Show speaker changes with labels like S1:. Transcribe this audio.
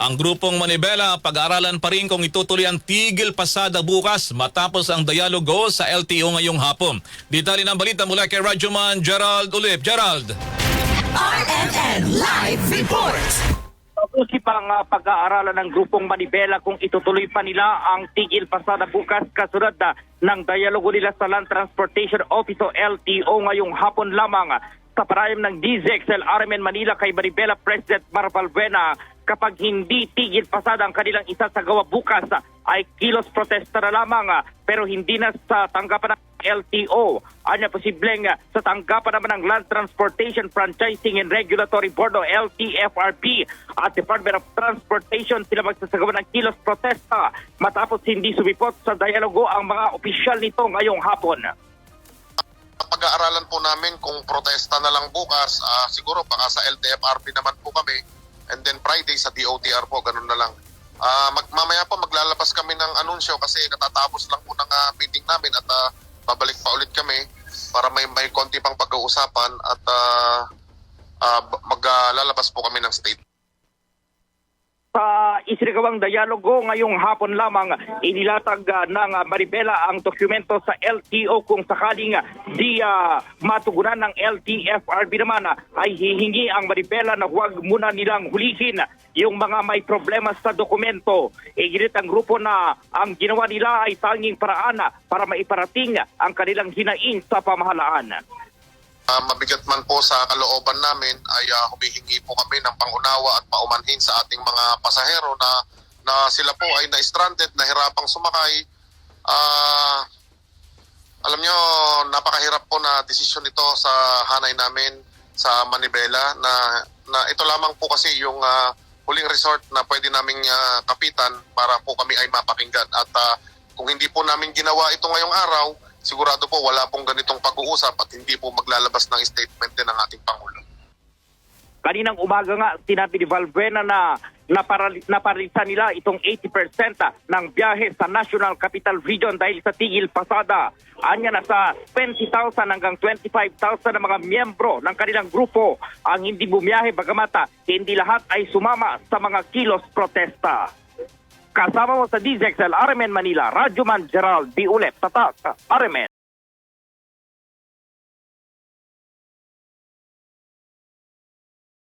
S1: Ang grupong Manibela pag-aaralan pa rin kung itutuloy ang tigil pasada bukas matapos ang dialogo sa LTO ngayong hapon. Detalye ng balita mula kay Radyoman Gerald Ulip. Gerald!
S2: RMN Live Report.
S3: Usip ang ah, pag-aaralan ng grupong Manibela kung itutuloy pa nila ang tigil pasada bukas kasunod na ng dialogo nila sa Land Transportation Office o LTO ngayong hapon lamang ah, sa parayam ng DZXL RMN Manila kay Manibela President Marval Buena kapag hindi tigil pasada ang kanilang isa bukas ah, ay kilos protesta na lamang ah, pero hindi na sa tanggapan ng LTO. Anya posibleng ah, sa tanggapan naman ng Land Transportation Franchising and Regulatory Board o LTFRB at Department of Transportation sila magsasagawa ng kilos protesta matapos hindi sumipot sa dialogo ang mga opisyal nito ngayong hapon.
S4: pag-aaralan po namin kung protesta na lang bukas, ah, siguro baka sa LTFRB naman po kami. And then Friday sa DOTR po, ganun na lang. Ah, mag, mamaya po maglalabas kami ng anunsyo kasi natatapos lang po ng ah, meeting namin at ah, babalik pa ulit kami para may may konti pang pag-uusapan at ah, ah, maglalabas po kami ng state.
S3: Sa isinagawang dialogo ngayong hapon lamang, inilatag ah, ng ah, Maribela ang dokumento sa LTO kung sakaling ah, di ah, matugunan ng LTFRB naman ah, ay hihingi ang Maribela na huwag muna nilang hulihin yung mga may problema sa dokumento. Iginit ang grupo na ang ginawa nila ay tanging paraan para maiparating ang kanilang hinaing sa pamahalaan.
S4: Ah, mabigat man po sa kalooban namin ay ah, humihingi po kami ng pangunawa at paumanhin sa ating mga pasahero na na sila po ay na-stranded, nahirapang sumakay. Ah, alam nyo, napakahirap po na desisyon ito sa hanay namin sa Manibela na, na ito lamang po kasi yung ah, huling resort na pwede naming ah, kapitan para po kami ay mapakinggan. At ah, kung hindi po namin ginawa ito ngayong araw, sigurado po wala pong ganitong pag-uusap at hindi po maglalabas ng statement din ng ating Pangulo.
S3: Kaninang umaga nga, sinabi ni Valbuena na naparali, naparalisan nila itong 80% ng biyahe sa National Capital Region dahil sa tigil pasada. Anya na sa 20,000 hanggang 25,000 na mga miyembro ng kanilang grupo ang hindi bumiyahe bagamata hindi lahat ay sumama sa mga kilos protesta. Kasama mo sa DZXL RMN Manila, Radyo Man Gerald D. Ulep, Tatak, RMN.